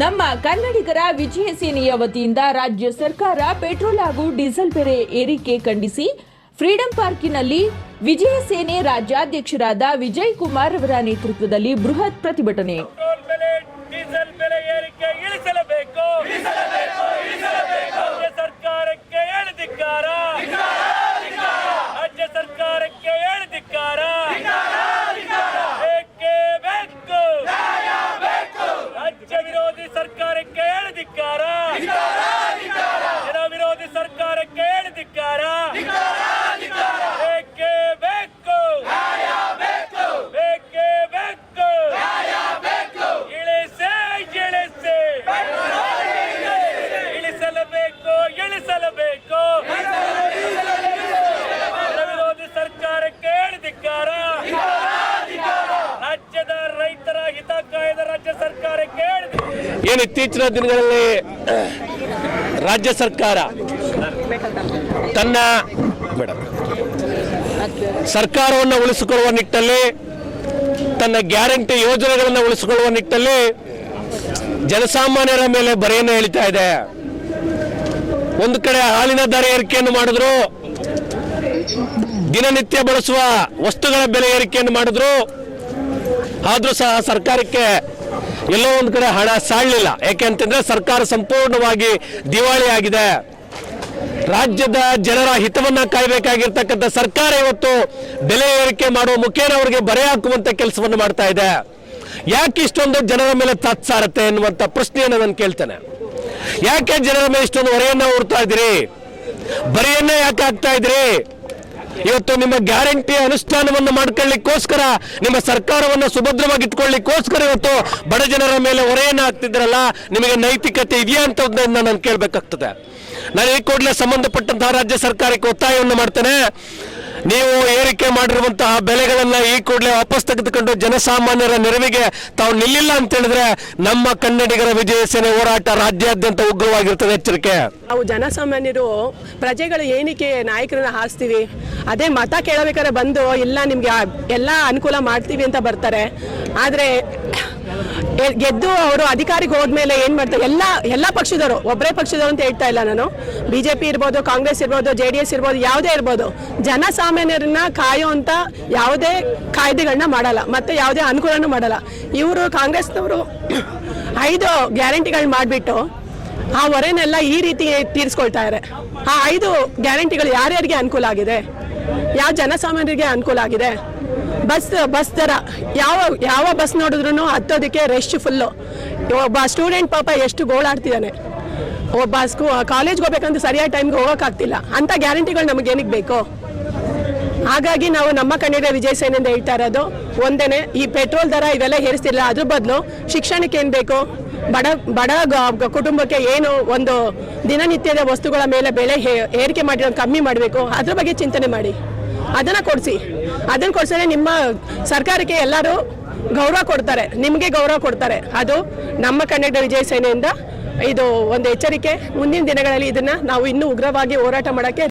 ನಮ್ಮ ಕನ್ನಡಿಗರ ವಿಜಯ ಸೇನೆಯ ವತಿಯಿಂದ ರಾಜ್ಯ ಸರ್ಕಾರ ಪೆಟ್ರೋಲ್ ಹಾಗೂ ಡೀಸೆಲ್ ಬೆಲೆ ಏರಿಕೆ ಖಂಡಿಸಿ ಫ್ರೀಡಂ ಪಾರ್ಕಿನಲ್ಲಿ ವಿಜಯ ಸೇನೆ ರಾಜ್ಯಾಧ್ಯಕ್ಷರಾದ ವಿಜಯ್ ಕುಮಾರ್ ಅವರ ನೇತೃತ್ವದಲ್ಲಿ ಬೃಹತ್ ಪ್ರತಿಭಟನೆ ಪೆಟ್ರೋಲ್ ಬೆಲೆ ಡೀಸೆಲ್ ಬೆಲೆ ಏರಿಕೆ ಇಳಿಸಲೇಬೇಕು ರಾಜ್ಯ ಸರ್ಕಾರಕ್ಕೆ ಹೇಳಿದಿಕ್ಕಾರ ರಾಜ್ಯ ಸರ್ಕಾರಕ್ಕೆ ಹೇಳಿದಿಕ್ಕಾರ ಬೇಕೇ ಬೇಕು ರಾಜ್ಯ ವಿರೋಧಿ ಸರ್ಕಾರಕ್ಕೆ ಹೇಳಿದಿಕ್ಕಾರ ಜನ ವಿರೋಧಿ ಹೇಳಿದಿಕ್ಕಾರ ಬೇಕೇ ಬೇಕು. ಬೇಕೇ ಬೇಕು. ಇಳಿಸೇ, ಇಳಿಸಿ. ಇಳಿಸಲೇಬೇಕು ಇಳಿಸಲೇಬೇಕು. ವಿರೋಧಿ ಸರ್ಕಾರಕ್ಕೆ ಹೇಳಿದಿಕ್ಕಾರ ರಾಜ್ಯದ ರೈತರ ಹಿತ ಕಾಯ್ದ ರಾಜ್ಯ ಸರ್ಕಾರಕ್ಕೆ ಏನು ಇತ್ತೀಚಿನ ದಿನಗಳಲ್ಲಿ ರಾಜ್ಯ ಸರ್ಕಾರ ತನ್ನ ಸರ್ಕಾರವನ್ನು ಉಳಿಸಿಕೊಳ್ಳುವ ನಿಟ್ಟಲ್ಲಿ, ತನ್ನ ಗ್ಯಾರಂಟಿ ಯೋಜನೆಗಳನ್ನು ಉಳಿಸಿಕೊಳ್ಳುವ ನಿಟ್ಟಲ್ಲಿ ಜನಸಾಮಾನ್ಯರ ಮೇಲೆ ಬರೆಯನ್ನು ಎಳಿತಾ ಇದೆ. ಒಂದು ಕಡೆ ಹಾಲಿನ ದರ ಏರಿಕೆಯನ್ನು ಮಾಡಿದ್ರು, ದಿನನಿತ್ಯ ಬಳಸುವ ವಸ್ತುಗಳ ಬೆಲೆ ಏರಿಕೆಯನ್ನು ಮಾಡಿದ್ರು, ಆದರೂ ಸಹ ಸರ್ಕಾರಕ್ಕೆ ಎಲ್ಲೋ ಒಂದು ಕಡೆ ಹಣ ಸಾಳಲಿಲ್ಲ ಯಾಕೆ ಅಂತಂದ್ರೆ ಸರ್ಕಾರ ಸಂಪೂರ್ಣವಾಗಿ ದಿವಾಳಿ ಆಗಿದೆ ರಾಜ್ಯದ ಜನರ ಹಿತವನ್ನ ಕಾಯಬೇಕಾಗಿರ್ತಕ್ಕಂಥ ಸರ್ಕಾರ ಇವತ್ತು ಬೆಲೆ ಏರಿಕೆ ಮಾಡುವ ಮುಖೇನ ಅವರಿಗೆ ಬರೆ ಹಾಕುವಂತ ಕೆಲಸವನ್ನು ಮಾಡ್ತಾ ಇದೆ. ಯಾಕೆ ಇಷ್ಟೊಂದು ಜನರ ಮೇಲೆ ತಾತ್ಸಾರತ್ತೆ ಎನ್ನುವಂತ ಪ್ರಶ್ನೆಯನ್ನು ನಾನು ಕೇಳ್ತೇನೆ. ಯಾಕೆ ಜನರ ಮೇಲೆ ಇಷ್ಟೊಂದು ಹೊರೆಯನ್ನ ಹೊರ್ತಾ ಇದ್ದೀರಿ? ಬರೆಯನ್ನ ಯಾಕೆ ಹಾಕ್ತಾ ಇದ್ರಿ ಇವತ್ತು ನಿಮ್ಮ ಗ್ಯಾರಂಟಿ ಅನುಷ್ಠಾನವನ್ನು ಮಾಡ್ಕೊಳ್ಳಿಕ್ಕೋಸ್ಕರ, ನಿಮ್ಮ ಸರ್ಕಾರವನ್ನು ಸುಭದ್ರವಾಗಿಟ್ಕೊಳ್ಳಿಕ್ಕೋಸ್ಕರ ಇವತ್ತು ಬಡ ಜನರ ಮೇಲೆ ಹೊರೆಯನ್ನು ಹಾಕ್ತಿದ್ರಲ್ಲ ನಿಮಗೆ ನೈತಿಕತೆ ಇದೆಯಾ ಅಂತ ನಾನು ಕೇಳಬೇಕಾಗ್ತದೆ. ನಾನು ಈ ಕೂಡಲೇ ಸಂಬಂಧಪಟ್ಟಂತಹ ರಾಜ್ಯ ಸರ್ಕಾರಕ್ಕೆ ಒತ್ತಾಯವನ್ನು ಮಾಡ್ತೇನೆ. ನೀವು ಏರಿಕೆ ಮಾಡಿರುವಂತಹ ಬೆಲೆಗಳನ್ನ ಈ ಕೂಡಲೇ ವಾಪಸ್ ತೆಗೆದುಕೊಂಡು ಜನಸಾಮಾನ್ಯರ ನೆರವಿಗೆ ತಾವು ನಿಲ್ಲಿಲ್ಲ ಅಂತ ಹೇಳಿದ್ರೆ ನಮ್ಮ ಕನ್ನಡಿಗರ ವಿಜಯ ಸೇನೆ ಹೋರಾಟ ರಾಜ್ಯಾದ್ಯಂತ ಉಗ್ರವಾಗಿರ್ತದೆ ಎಚ್ಚರಿಕೆ. ನಾವು ಜನಸಾಮಾನ್ಯರು ಪ್ರಜೆಗಳು ಏನಕ್ಕೆ ನಾಯಕರನ್ನ ಹಾಸ್ತೀವಿ ಅದೇ ಮತ ಕೇಳಬೇಕಾದ್ರೆ ಬಂದು ಇಲ್ಲ, ನಿಮ್ಗೆ ಎಲ್ಲ ಅನುಕೂಲ ಮಾಡ್ತೀವಿ ಅಂತ ಬರ್ತಾರೆ. ಆದರೆ ಗೆದ್ದು ಅವರು ಅಧಿಕಾರಿಗೆ ಹೋದ್ಮೇಲೆ ಏನ್ ಮಾಡ್ತಾರೆ? ಎಲ್ಲ ಎಲ್ಲ ಪಕ್ಷದವರು ಒಬ್ಬರೇ ಪಕ್ಷದವರು ಅಂತ ಹೇಳ್ತಾ ಇಲ್ಲ ನಾನು. ಬಿಜೆಪಿ ಇರ್ಬೋದು, ಕಾಂಗ್ರೆಸ್ ಇರ್ಬೋದು, ಜೆ ಡಿ ಎಸ್ ಇರ್ಬೋದು, ಯಾವುದೇ ಇರ್ಬೋದು, ಜನಸಾಮಾನ್ಯರನ್ನ ಕಾಯುವಂತ ಯಾವುದೇ ಕಾಯ್ದೆಗಳನ್ನ ಮಾಡಲ್ಲ. ಮತ್ತೆ ಯಾವುದೇ ಅನುಕೂಲನೂ ಮಾಡಲ್ಲ. ಇವರು ಕಾಂಗ್ರೆಸ್ನವರು ಐದು ಗ್ಯಾರಂಟಿಗಳನ್ನ ಮಾಡಿಬಿಟ್ಟು ಆ ಹೊರೆನೆಲ್ಲ ಈ ರೀತಿ ತೀರಿಸ್ಕೊಳ್ತಾ ಇದ್ದಾರೆ ಆ ಐದು ಗ್ಯಾರಂಟಿಗಳು ಯಾರ್ಯಾರಿಗೆ ಅನುಕೂಲ ಆಗಿದೆ? ಯಾವ ಜನಸಾಮಾನ್ಯರಿಗೆ ಅನುಕೂಲ ಆಗಿದೆ? ಬಸ್ ಬಸ್ ದರ ಯಾವ ಯಾವ ಬಸ್ ನೋಡಿದ್ರು ಹತ್ತೋದಕ್ಕೆ ರೆಸ್ಟ್ ಫುಲ್ಲು ಒಬ್ಬ ಸ್ಟೂಡೆಂಟ್ ಪಾಪ ಎಷ್ಟು ಗೋಳಾಡ್ತಿದ್ದಾನೆ ಒಬ್ಬ ಸ್ಕೂ ಕಾಲೇಜ್ಗೆ ಹೋಗ್ಬೇಕಂತ ಸರಿಯಾದ ಟೈಮ್ಗೆ ಹೋಗೋಕ್ಕಾಗ್ತಿಲ್ಲ ಅಂಥ ಗ್ಯಾರಂಟಿಗಳು ನಮಗೇನಿಗೆ ಬೇಕು? ಹಾಗಾಗಿ ನಾವು ನಮ್ಮ ಕಣ್ಣಿಡ ವಿಜಯ ಸೇನೆಯಿಂದ ಹೇಳ್ತಾ ಇರೋದು, ಒಂದೇನೆ, ಈ ಪೆಟ್ರೋಲ್ ದರ ಇವೆಲ್ಲ ಏರಿಸ್ತಿಲ್ಲ ಅದ್ರ ಬದಲು ಶಿಕ್ಷಣಕ್ಕೆ ಏನು ಬೇಕು? ಬಡ ಬಡ ಕುಟುಂಬಕ್ಕೆ ಏನು ಒಂದು ದಿನನಿತ್ಯದ ವಸ್ತುಗಳ ಮೇಲೆ ಬೆಲೆ ಏರಿಕೆ ಮಾಡಿರೋದು ಕಮ್ಮಿ ಮಾಡಬೇಕು? ಅದ್ರ ಬಗ್ಗೆ ಚಿಂತನೆ ಮಾಡಿ. ಅದನ್ನ ಕೊಡಿಸಿ. ಅದನ್ನ ಕೊಡ್ಸಿದ್ರೆ ನಿಮ್ಮ ಸರ್ಕಾರಕ್ಕೆ ಎಲ್ಲರೂ ಗೌರವ ಕೊಡ್ತಾರೆ. ನಿಮಗೆ ಗೌರವ ಕೊಡ್ತಾರೆ. ಅದು ನಮ್ಮ ಕನ್ನಡ ವಿಜಯ ಸೇನೆಯಿಂದ ಇದು ಒಂದು ಎಚ್ಚರಿಕೆ. ಮುಂದಿನ ದಿನಗಳಲ್ಲಿ ಇದನ್ನ ನಾವು ಇನ್ನೂ ಉಗ್ರವಾಗಿ ಹೋರಾಟ ಮಾಡೋಕ್ಕೆ